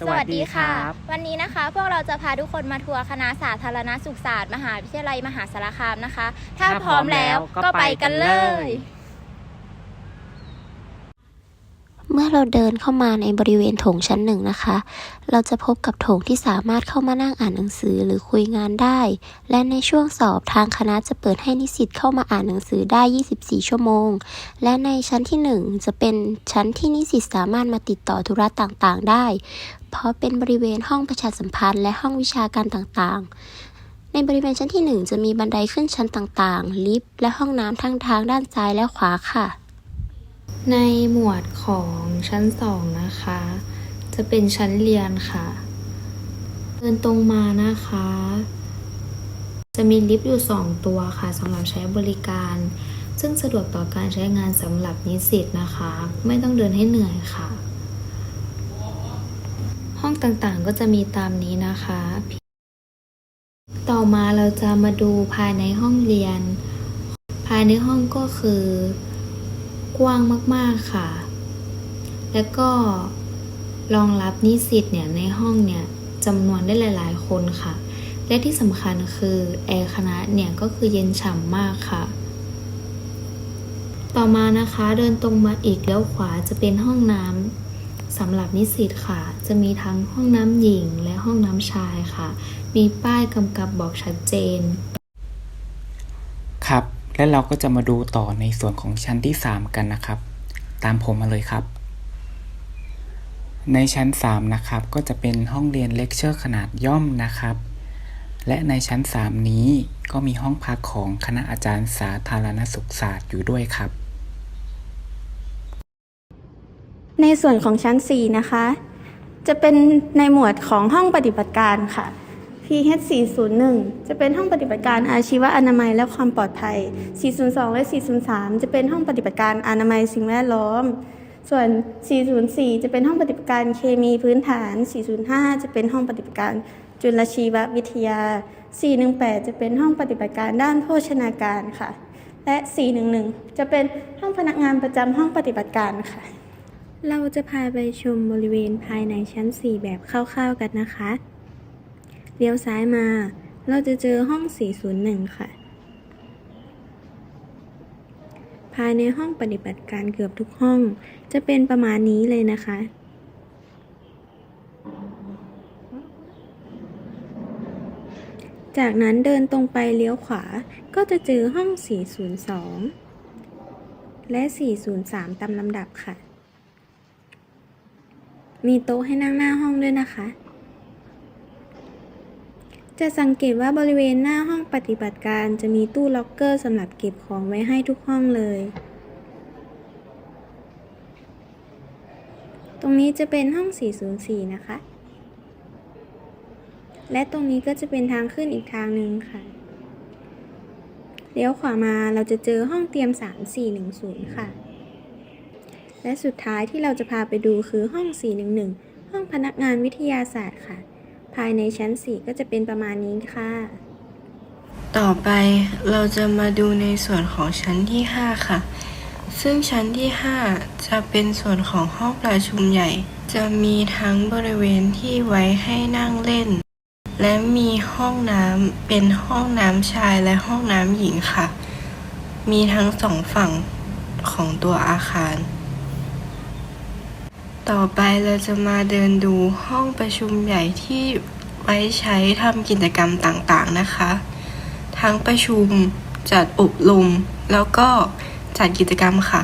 สวัสดีค่ะรับ วันนี้นะคะ พวกเราจะพาทุกคนมาทัวร์คณะสาธารณสุขศาสตร์ มหาวิทยาลัยมหาสารคามนะคะ ถ้าถ้าพร้อมแล้วพร้อมแล้วก็ก็ไปไปกันเลกันเลย ย เราเดินเข้ามาในบริเวณโถงชั้นหนึ่งนะคะ เราจะพบกับโถงที่สามารถเข้ามานั่งอ่านหนังสือหรือคุยงานได้ และในช่วงสอบทางคณะจะเปิดให้นิสิตเข้ามาอ่านหนังสือได้ 24 ชั่วโมง และในชั้นที่ 1 จะเป็นชั้นที่นิสิตสามารถมาติดต่อธุระต่างๆ ได้ เพราะเป็นบริเวณห้องประชาสัมพันธ์และห้องวิชาการต่างๆในบริเวณชั้นที่ 1 จะมีบันไดขึ้นชั้นต่างๆ ลิฟต์ และห้องน้ำทั้งทางด้านซ้ายและขวาค่ะ ในหมวดของชั้นสองนะคะ จะเป็นชั้นเรียนค่ะ เดินตรงมานะคะ จะมีลิฟต์อยู่ 2 ตัวค่ะสำหรับใช้บริการ ซึ่งสะดวกต่อการใช้งานสำหรับนิสิตนะคะ ไม่ต้องเดินให้เหนื่อยค่ะ ห้องต่างๆก็จะมีตามนี้นะคะ ต่อมาเราจะมาดูภายในห้องเรียน ภายในห้องก็คือ กว้างมากๆค่ะ แล้วก็รองรับนิสิตเนี่ยในห้องเนี่ยจำนวนได้หลาย ๆ คนค่ะ และที่สำคัญคือแอร์คณะเนี่ยก็คือเย็นฉ่ำมากค่ะ ต่อมานะคะเดินตรงมาอีกแล้วขวาจะเป็นห้องน้ำสำหรับนิสิตค่ะ จะมีทั้งห้องน้ำหญิงและห้องน้ำชายค่ะ มีป้ายกำกับบอกชัดเจน และเราก็จะมาดูต่อในส่วนของชั้นที่ 3 กันนะครับ ตามผมมาเลยครับ ในชั้น 3 นะครับ ก็จะเป็นห้องเรียนเลคเชอร์ขนาดย่อมนะครับ และในชั้น 3 นี้ก็มีห้องพักของคณะอาจารย์สาธารณสุขศาสตร์อยู่ด้วยครับ ในส่วนของชั้น 4 นะคะ จะเป็นในหมวดของห้องปฏิบัติการค่ะ PH 401 จะเป็นห้องปฏิบัติการอาชีวะอนามัยและความปลอดภัย 402 และ 403 จะเป็นห้องปฏิบัติการอนามัยสิ่งแวดล้อม ส่วน 404 จะเป็นห้องปฏิบัติการเคมีพื้นฐาน 405 จะเป็นห้องปฏิบัติการจุลชีววิทยา 418 จะเป็นห้องปฏิบัติการด้านโภชนาการค่ะ และ 411 จะเป็นห้องพนักงานประจำห้องปฏิบัติการค่ะ เราจะพาไปชมบริเวณภายในชั้น 4 แบบคร่าวๆกันนะคะ เลี้ยวซ้ายมา เราจะเจอห้อง 401 ค่ะ ภายในห้องปฏิบัติการเกือบทุกห้อง จะเป็นประมาณนี้เลยนะคะ จากนั้นเดินตรงไปเลี้ยวขวา ก็จะเจอห้อง 402 และ 403 ตามลำดับค่ะ มีโต๊ะให้นั่งหน้าห้องด้วยนะคะ จะสังเกตว่าบริเวณหน้าห้องปฏิบัติการจะมีตู้ล็อกเกอร์สำหรับเก็บของไว้ให้ทุกห้องเลย ตรงนี้จะเป็นห้อง 404 นะคะ และตรงนี้ก็จะเป็นทางขึ้นอีกทางหนึ่งค่ะ เลี้ยวขวามาเราจะเจอห้องเตรียม 3410 ค่ะ และสุดท้ายที่เราจะพาไปดูคือห้อง 411 ห้องพนักงานวิทยาศาสตร์ค่ะ ภายในชั้น 4 ก็จะเป็นประมาณนี้ค่ะ ต่อไปเราจะมาดูในส่วนของชั้นที่ 5 ค่ะ ซึ่งชั้นที่ 5 จะเป็นส่วนของห้องประชุมใหญ่ จะมีทั้งบริเวณที่ไว้ให้นั่งเล่น และมีห้องน้ำเป็นห้องน้ำชายและห้องน้ำหญิงค่ะ มีทั้งสองฝั่งของตัวอาคาร ต่อไปเราจะมาเดินดูห้องประชุมใหญ่ที่ไว้ใช้ทำกิจกรรมต่างๆนะคะ ทั้งประชุมจัดอบรมแล้วก็จัดกิจกรรมค่ะ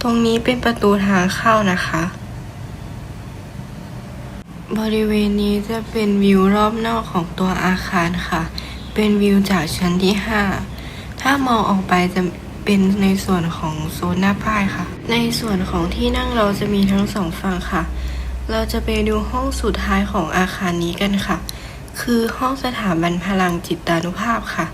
ตรงนี้เป็นประตูทางเข้านะคะ บริเวณนี้จะเป็นวิวรอบนอกของตัวอาคารค่ะ เป็นวิวจากชั้นที่ 5 ถ้ามองออกไปจะ เป็นในส่วนของโซนหน้าป้ายค่ะ ในส่วนของที่นั่งเราจะมีทั้งสองฝั่งค่ะ เราจะไปดูห้องสุดท้ายของอาคารนี้กันค่ะ คือห้องสถาบันพลังจิตานุภาพค่ะ